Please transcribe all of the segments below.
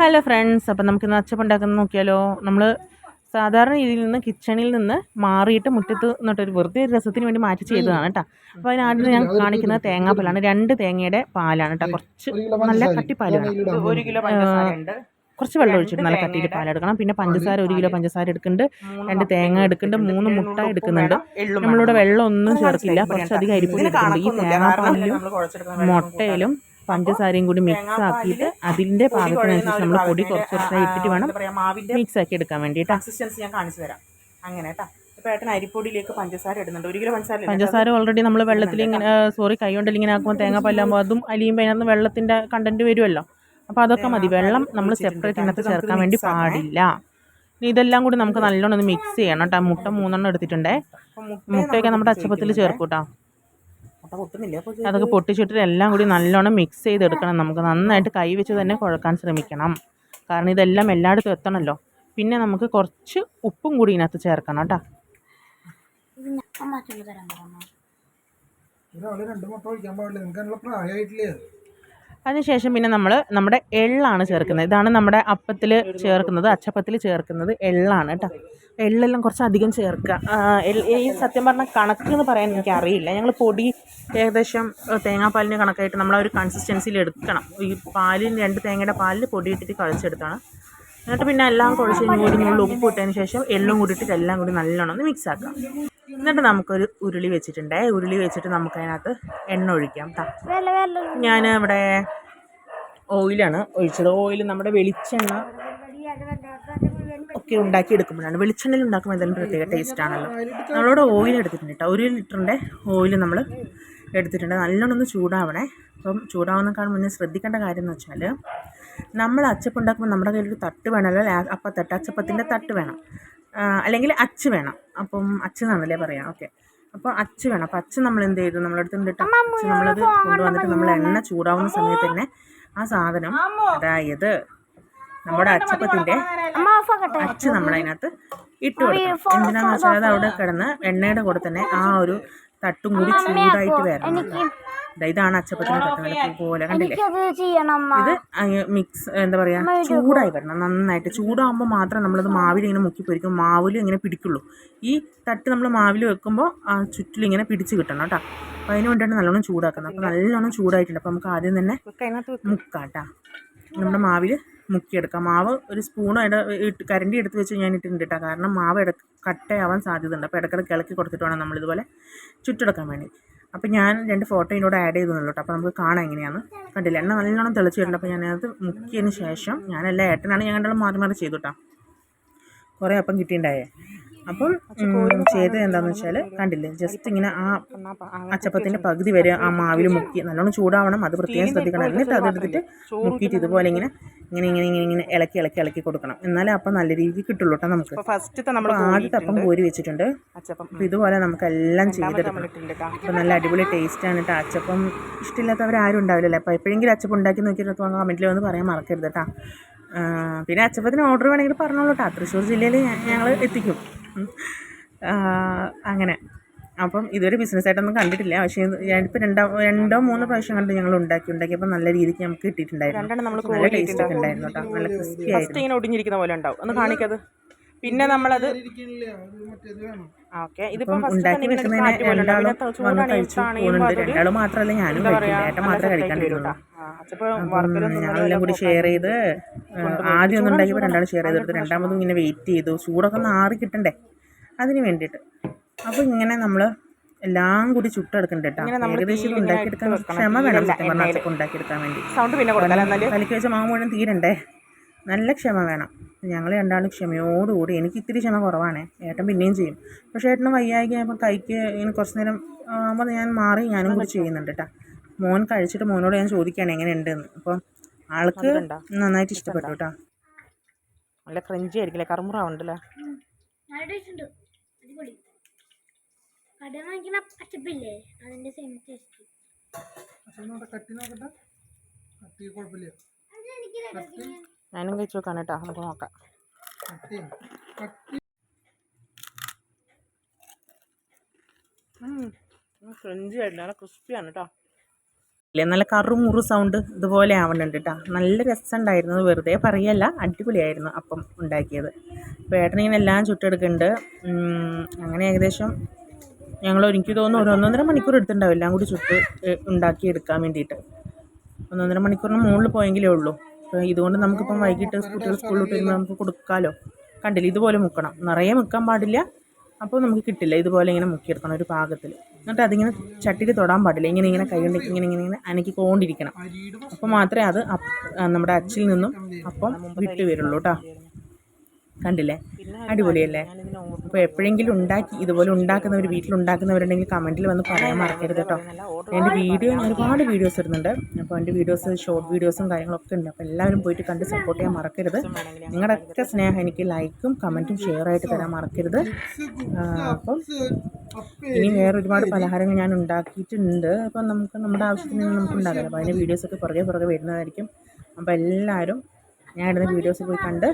Hello friends അപ്പം നമുക്ക് ഇന്ന് അച്ചപ്പം ഉണ്ടാക്കുന്നത് നോക്കിയാലോ? നമ്മൾ സാധാരണ രീതിയിൽ നിന്ന് കിച്ചണിൽ നിന്ന് മാറിയിട്ട് മുറ്റത്ത് നിന്നിട്ടൊരു വെറുതെ ഒരു രസത്തിന് വേണ്ടി മാറ്റി ചെയ്തതാണ് കേട്ടോ അപ്പോൾ അതിനാദ്യം ഞാൻ കാണിക്കുന്നത് തേങ്ങാപ്പാലാണ്. രണ്ട് തേങ്ങയുടെ പാലാണ് കേട്ടോ കുറച്ച് നല്ല കട്ടിപ്പാലാണ്. ഒരു കിലോ കുറച്ച് വെള്ളം ഒഴിച്ചിട്ട് നല്ല കട്ടിയിൽ പാലെടുക്കണം. പിന്നെ പഞ്ചസാര ഒരു കിലോ പഞ്ചസാര എടുക്കുന്നുണ്ട്. രണ്ട് തേങ്ങ എടുക്കുന്നുണ്ട്. മൂന്ന് മുട്ട എടുക്കുന്നുണ്ട്. നമ്മളിവിടെ വെള്ളം ഒന്നും ചേർക്കില്ല. കുറച്ചധികം അരിപ്പൊടി എടുക്കുന്നുണ്ട് ഈ തേങ്ങാപ്പാലിലും മുട്ടയിലും പഞ്ചസാരയും കൂടി മിക്സ് ആക്കിയിട്ട് അതിന്റെ പാകത്തിനനുസരിച്ച് നമ്മൾ പൊടി കുറച്ച് കുറച്ചായി ഇട്ടിട്ട് വേണം മിക്സ് ആക്കി എടുക്കാൻ വേണ്ടിയിട്ട് കൺസിസ്റ്റൻസി ഞാൻ കാണിച്ചു തരാം. അങ്ങനെ കേട്ടാ ഏട്ടൻ അരിപ്പൊടിയിലേക്ക് പഞ്ചസാര ഇടുന്നുണ്ട്. ഒരു കിലോ പഞ്ചസാര പഞ്ചസാര ഓൾറെഡി നമ്മൾ വെള്ളത്തിൽ ഇങ്ങനെ സോറി കൈ കൊണ്ട് ഇങ്ങനെ ആക്കുമ്പോൾ തേങ്ങ പല്ലാകുമ്പോൾ അതും അലിയുമ്പോൾ അതിനകത്ത് വെള്ളത്തിന്റെ കണ്ടന്റ് വരുമല്ലോ അപ്പോൾ അതൊക്കെ മതി. വെള്ളം നമ്മൾ സെപ്പറേറ്റ് ഇതിനകത്ത് ചേർക്കാൻ വേണ്ടി പാടില്ല. ഇതെല്ലാം കൂടി നമുക്ക് നല്ലോണം ഒന്ന് മിക്സ് ചെയ്യണം കേട്ടോ മുട്ട മൂന്നെണ്ണം എടുത്തിട്ടുണ്ടേ. മുട്ടയൊക്കെ നമ്മുടെ അച്ചപ്പത്തിൽ ചേർക്കും കേട്ടോ മുട്ട പൊട്ടുന്നില്ല അപ്പൊ അതൊക്കെ പൊട്ടിച്ചിട്ട് എല്ലാം കൂടി നല്ലോണം മിക്സ് ചെയ്തെടുക്കണം. നമുക്ക് നന്നായിട്ട് കൈ വെച്ച് തന്നെ കുഴക്കാൻ ശ്രമിക്കണം. കാരണം ഇതെല്ലാം എല്ലായിടത്തും എത്തണമല്ലോ പിന്നെ നമുക്ക് കുറച്ച് ഉപ്പും കൂടി ഇതിനകത്ത് ചേർക്കണം കേട്ടോ. ഇത് രണ്ട് മുട്ട ഒഴിക്കാൻ പാടില്ല. നിങ്ങൾക്ക് പ്രായമായിട്ടില്ലേ അതിനുശേഷം പിന്നെ നമ്മൾ നമ്മുടെ എള്ളാണ് ചേർക്കുന്നത്. ഇതാണ് നമ്മുടെ അപ്പത്തിൽ ചേർക്കുന്നത് അച്ചപ്പത്തിൽ ചേർക്കുന്നത് എള്ളാണ് കേട്ടോ. എള്ളെല്ലാം കുറച്ച് അധികം ചേർക്കുക ഈ സത്യം പറഞ്ഞാൽ കണക്ക് എന്ന് പറയാൻ എനിക്ക് അറിയില്ല ഞങ്ങൾ പൊടി ഏകദേശം തേങ്ങാപ്പാലിന് കണക്കായിട്ട് നമ്മൾ ഒരു കൺസിസ്റ്റൻസിയിൽ എടുക്കണം. ഈ പാലിൽ രണ്ട് തേങ്ങയുടെ പാലിൽ പൊടി ഇട്ടിട്ട് കുഴച്ചെടുത്താണ് എന്നിട്ട് പിന്നെ എല്ലാം കുഴച്ച് കഴിഞ്ഞ് ഒരു ഉപ്പ് ഇട്ടതിന് ശേഷം എള്ളും കൂടിയിട്ട് എല്ലാം കൂടി നല്ലോണം ഒന്ന് മിക്സ് ആക്കാം. എന്നിട്ട് നമുക്കൊരു ഉരുളി വെച്ചിട്ടുണ്ടേ. ഉരുളി വെച്ചിട്ട് നമുക്കതിനകത്ത് എണ്ണ ഒഴിക്കാം ഞാൻ ഇവിടെ ഓയിലാണ് ഒഴിച്ചത്. ഓയിൽ നമ്മുടെ വെളിച്ചെണ്ണ ഒക്കെ ഉണ്ടാക്കി എടുക്കുമ്പോഴാണ് വെളിച്ചെണ്ണയിൽ ഉണ്ടാക്കുമ്പോൾ എന്തെങ്കിലും പ്രത്യേക ടേസ്റ്റ് ആണല്ലോ. നമ്മളോട് ഓയിൽ എടുത്തിട്ടുണ്ട് കേട്ടോ ഒരു ലിറ്ററിന്റെ ഓയിൽ നമ്മൾ എടുത്തിട്ടുണ്ട്. നല്ലോണം ഒന്ന് ചൂടാവണേ. അപ്പം ചൂടാവുന്നേക്കാൾ മുന്നേ ശ്രദ്ധിക്കേണ്ട കാര്യം എന്ന് വെച്ചാൽ നമ്മൾ അച്ചപ്പുണ്ടാക്കുമ്പോൾ നമ്മുടെ കയ്യിലൊരു തട്ട് വേണമല്ലോ അപ്പം അപ്പത്തട്ട് അച്ചപ്പത്തിന്റെ തട്ട് വേണം. അല്ലെങ്കിൽ അച്ച് വേണം. അപ്പം അച്ച് എന്നാണല്ലേ പറയാം? ഓക്കെ. അപ്പോൾ അച്ച് വേണം. അപ്പൊ അച്ച് നമ്മൾ എന്ത് ചെയ്തു? നമ്മളടുത്ത് അച്ച് നമ്മളത് കൊണ്ടുവന്നിട്ട് നമ്മൾ എണ്ണ ചൂടാവുന്ന സമയത്ത് തന്നെ ആ സാധനം അതായത് നമ്മുടെ അച്ചപ്പത്തിന്റെ അച്ച് നമ്മളതിനകത്ത് ഇട്ട് കൊടുക്കണം. എന്തിനാന്ന് വെച്ചാൽ അത് അവിടെ കിടന്ന് എണ്ണയുടെ കൂടെ തന്നെ ആ ഒരു തട്ടും കൂടി ചൂടായിട്ട് വരണം. ഇതാണ് അച്ചപ്പത്തിന്റെ തട്ട് പോലെ. കണ്ടില്ലേ? ഇത് മിക്സ് എന്താ പറയാ ചൂടായി വരണം നന്നായിട്ട്. ചൂടാകുമ്പോൾ മാത്രം നമ്മളത് മാവിൽ ഇങ്ങനെ മുക്കി പൊരിക്കും. മാവിൽ ഇങ്ങനെ പിടിക്കുള്ളൂ. ഈ തട്ട് നമ്മൾ മാവിൽ വെക്കുമ്പോൾ ആ ചുറ്റിലും ഇങ്ങനെ പിടിച്ച് കിട്ടണം കേട്ടോ. അപ്പോൾ അതിന് വേണ്ടിയാണ് നല്ലോണം ചൂടാക്കുന്നത്. അപ്പോൾ നല്ലോണം ചൂടായിട്ടുണ്ട്. അപ്പോൾ നമുക്ക് ആദ്യം തന്നെ മുക്കാം മുക്കാട്ടാ നമ്മുടെ മാവിൽ മുക്കിയെടുക്കാം. മാവ് ഒരു സ്പൂൺ ഇട്ട് കരണ്ടി എടുത്ത് വെച്ച് ഞാൻ ഇട്ടിട്ടുണ്ട് കേട്ടോ. കാരണം മാവ് ഇട കട്ടയാവാൻ സാധ്യതയുണ്ട്. അപ്പോൾ ഇടയ്ക്കിടയ്ക്ക് ഇളക്കി കൊടുത്തിട്ട് വേണം നമ്മളിതുപോലെ ചുറ്റെടുക്കാൻ വേണ്ടി. അപ്പോൾ ഞാൻ രണ്ട് ഫോട്ടോ ഇതിനോട് ആഡ് ചെയ്തെന്നുള്ളൂ കേട്ടോ. അപ്പോൾ നമുക്ക് കാണാം എങ്ങനെയാണ്. കണ്ടില്ല? എണ്ണ നല്ലോണം തെളിച്ചിട്ടുണ്ട് അപ്പോൾ ഞാനത് മുക്കിയതിന് ശേഷം ഞാനെല്ലാം ഏട്ടനാണ് ഞാൻ കണ്ടാലും മാറി മാറി ചെയ്തു കേട്ടോ. കുറേ അപ്പം കിട്ടിയിട്ടുണ്ടായേ. അപ്പം ചെയ്തത് എന്താണെന്ന് വെച്ചാൽ കണ്ടില്ലേ? ജസ്റ്റ് ഇങ്ങനെ ആ അച്ചപ്പത്തിന്റെ പകുതി വരെ ആ മാവിൽ മുക്കി നല്ലോണം ചൂടാവണം. അത് പ്രത്യേകം ശ്രദ്ധിക്കണം. എന്നിട്ട് അതെടുത്തിട്ട് മുക്കിയിട്ട് ഇതുപോലെ ഇങ്ങനെ ഇങ്ങനെ ഇങ്ങനെ ഇങ്ങനെ ഇങ്ങനെ ഇളക്കി ഇളക്കി ഇളക്കി കൊടുക്കണം. എന്നാലേ അപ്പം നല്ല രീതിക്ക് കിട്ടുള്ളൂ കേട്ടോ നമുക്ക്. ഫസ്റ്റ് ഫസ്റ്റത്തെ നമ്മൾ ആദ്യത്തെ അപ്പം കോരി വെച്ചിട്ടുണ്ട്. അച്ചപ്പം ഇതുപോലെ നമുക്ക് എല്ലാം ചെയ്തെടുക്കണം. അപ്പോൾ നല്ല അടിപൊളി ടേസ്റ്റാണ് കേട്ടോ അച്ചപ്പം ഇഷ്ടമില്ലാത്തവർ ആരും ഉണ്ടാവില്ലല്ലോ. അപ്പോൾ എപ്പോഴെങ്കിലും അച്ചപ്പം ഉണ്ടാക്കി നോക്കിയിട്ട് കമന്റിൽ വന്ന് പറയാൻ മറക്കരുത് കേട്ടോ പിന്നെ അച്ചപ്പത്തിന് ഓർഡർ വേണമെങ്കിൽ പറഞ്ഞോളൂ കേട്ടോ തൃശ്ശൂർ ജില്ലയിൽ ഞങ്ങൾ എത്തിക്കും. അങ്ങനെ. അപ്പം ഇതൊരു ബിസിനസ്സായിട്ടൊന്നും കണ്ടിട്ടില്ല. പക്ഷേ ഞാനിപ്പോൾ രണ്ടോ രണ്ടോ മൂന്നോ പ്രാവശ്യം കണ്ട് ഞങ്ങൾ ഉണ്ടാക്കി ഉണ്ടാക്കിയപ്പോൾ നല്ല രീതിക്ക് നമുക്ക് കിട്ടിയിട്ടുണ്ടായിരുന്നു. രണ്ടെണ്ണം നമ്മൾ നല്ല ടേസ്റ്റ് ഒക്കെ ഉണ്ടായിരുന്നു കേട്ടോ. നല്ല ക്രിസ്പി ഫസ്റ്റ് ആയിരുന്നു. ഇങ്ങനെ ഒടിഞ്ഞിരിക്കുന്ന പോലെ ഉണ്ടാവും. ഒന്ന് കാണിക്കത്. പിന്നെ നമ്മളത് ഓക്കെ ഇതിപ്പം ഉണ്ടാക്കി വെക്കുന്നതിന് രണ്ടാളും വന്ന് കഴിച്ചു പോകുന്നുണ്ട്. രണ്ടാളും മാത്രമല്ല ഞാനും കഴിക്കില്ല ഏട്ടൻ മാത്രമേ കഴിക്കാണ്ടിരുന്നുള്ളൂ ഞങ്ങളെല്ലാം കൂടി ഷെയർ ചെയ്ത് ആദ്യം ഒന്നും ഉണ്ടാക്കിയപ്പോൾ രണ്ടാളും ഷെയർ ചെയ്തെടുത്ത് രണ്ടാമതും ഇങ്ങനെ വെയിറ്റ് ചെയ്തു. ചൂടൊക്കെ ഒന്ന് ആറി കിട്ടണ്ടേ? അതിന് വേണ്ടിയിട്ട്. അപ്പോൾ ഇങ്ങനെ നമ്മൾ എല്ലാം കൂടി ചുട്ടെടുക്കണ്ട കേട്ടോ ഏകദേശം ഇത് ഉണ്ടാക്കിയെടുക്കാൻ ക്ഷമ വേണം സത്യം പറഞ്ഞാൽ അച്ചപ്പം ഉണ്ടാക്കിയെടുക്കാൻ വേണ്ടി. സൗണ്ട് പിന്നെ വെച്ച മാവ് മുഴുവൻ തീരണ്ടേ? നല്ല ക്ഷമ വേണം. ഞങ്ങൾ രണ്ടാളും ക്ഷമയോടുകൂടി എനിക്ക് ഇത്തിരി ക്ഷമ കുറവാണേ. ഏട്ടൻ പിന്നെയും ചെയ്യും. പക്ഷേ ഏട്ടന് വയ്യായി ആയപ്പോൾ കൈക്ക് ഇങ്ങനെ കുറച്ച് നേരം ആകുമ്പോൾ ഞാൻ മാറി ഞാനും കൂടി ചെയ്യുന്നുണ്ട് കേട്ടോ മോൻ കഴിച്ചിട്ട് മോനോട് ഞാൻ ചോദിക്കുകയാണ് എങ്ങനെയുണ്ടെന്ന്. അപ്പോൾ ആൾക്ക് നന്നായിട്ട് ഇഷ്ടപ്പെട്ടു കേട്ടോ നല്ല ക്രഞ്ചി ആയിരിക്കില്ലേ കറുമുറാവുണ്ടല്ലേ അടിപൊളി കട വാങ്ങിക്കുന്ന പച്ചപ്പില്ലേ? അതിന്റെ സെയിം ടേസ്റ്റ് ഞാനും കഴിച്ചു നോക്കാണ് കേട്ടോ നമുക്ക് നോക്കാം. ക്രഞ്ചി ആയിട്ടില്ല നല്ല ക്രിസ്പിയാണ് കേട്ടോ. ഇല്ലേ നല്ല കറു മുറു സൗണ്ട് ഇതുപോലെ ആവുന്നുണ്ട് കേട്ടോ. നല്ല രസമുണ്ടായിരുന്നു വെറുതെ പറയല്ല അടിപൊളിയായിരുന്നു അപ്പം ഉണ്ടാക്കിയത്. അപ്പോൾ ഏട്ടനിങ്ങനെ എല്ലാം ചുട്ടെടുക്കുന്നുണ്ട്. അങ്ങനെ ഏകദേശം ഞങ്ങൾ എനിക്ക് തോന്നുന്നു ഒരു ഒന്നൊന്നര മണിക്കൂർ എടുത്തിട്ടുണ്ടാവും. എല്ലാം കൂടി ചുട്ട് ഉണ്ടാക്കി എടുക്കാൻ വേണ്ടിയിട്ട്. ഒന്നൊന്നര മണിക്കൂറിന് മുകളിൽ പോയെങ്കിലേ ഉള്ളൂ. അപ്പോൾ ഇതുകൊണ്ട് നമുക്കിപ്പം വൈകിട്ട് കുട്ടികൾ സ്കൂളിൽ വരുമ്പോൾ നമുക്ക് കൊടുക്കാമല്ലോ കണ്ടില്ല? ഇതുപോലെ മുക്കണം. നിറയെ മുക്കാൻ പാടില്ല. അപ്പോൾ നമുക്ക് കിട്ടില്ല. ഇതുപോലെ ഇങ്ങനെ മുക്കിയെടുക്കണം ഒരു പാകത്തിൽ എന്നിട്ട് അതിങ്ങനെ ചട്ടിയിൽ തൊടാൻ പാടില്ല. ഇങ്ങനെ ഇങ്ങനെ കൈകൊണ്ട് ഇങ്ങനെ ഇങ്ങനെ ഇങ്ങനെ അനക്കിക്കൊണ്ടിരിക്കണം. അപ്പോൾ മാത്രമേ അത് നമ്മുടെ അച്ചിൽ നിന്നും അപ്പം വിട്ടു വരുള്ളൂ കേട്ടോ കണ്ടില്ലേ? അടിപൊളിയല്ലേ? അപ്പോൾ എപ്പോഴെങ്കിലും ഉണ്ടാക്കി ഇതുപോലെ ഉണ്ടാക്കുന്നവർ വീട്ടിലുണ്ടാക്കുന്നവരുണ്ടെങ്കിൽ കമന്റിൽ വന്ന് പറയാൻ മറക്കരുത് കേട്ടോ. എന്റെ വീഡിയോ ഞാൻ ഒരുപാട് വീഡിയോസ് ഇടുന്നുണ്ട് അപ്പോൾ എന്റെ വീഡിയോസ് ഷോർട്ട് വീഡിയോസും കാര്യങ്ങളൊക്കെ ഉണ്ട്. അപ്പോൾ എല്ലാവരും പോയിട്ട് കണ്ട് സപ്പോർട്ട് ചെയ്യാൻ മറക്കരുത്. നിങ്ങളുടെയൊക്കെ സ്നേഹം എനിക്ക് ലൈക്കും കമന്റും ഷെയർ ആയിട്ട് തരാൻ മറക്കരുത്. അപ്പം ഇനി വേറെ ഒരുപാട് പലഹാരങ്ങൾ ഞാൻ ഉണ്ടാക്കിയിട്ടുണ്ട്. അപ്പം നമുക്ക് നമ്മുടെ ആവശ്യത്തിന് നമുക്ക് ഉണ്ടാക്കാം. അപ്പോൾ അതിന്റെ വീഡിയോസൊക്കെ പുറകെ പുറകെ വരുന്നതായിരിക്കും. അപ്പോൾ എല്ലാവരും ഞാൻ ഇടുന്ന വീഡിയോസ് പോയി കണ്ട്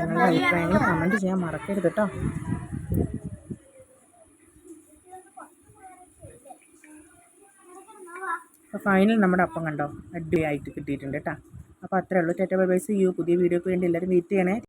നിങ്ങളുടെ അഭിപ്രായങ്ങൾ കമന്റ് ചെയ്യാൻ മറക്കരുത് കേട്ടോ അപ്പോൾ ഫൈനൽ നമ്മുടെ അപ്പം കണ്ടോ? അടിപൊളിയായിട്ട് കിട്ടിയിട്ടുണ്ട് കേട്ടോ അപ്പോൾ അത്രേ ഉള്ളൂ. Tata bye byes you. പുതിയ വീഡിയോക്ക് വേണ്ടി എല്ലാവരും വെയിറ്റ് ചെയ്യണേ.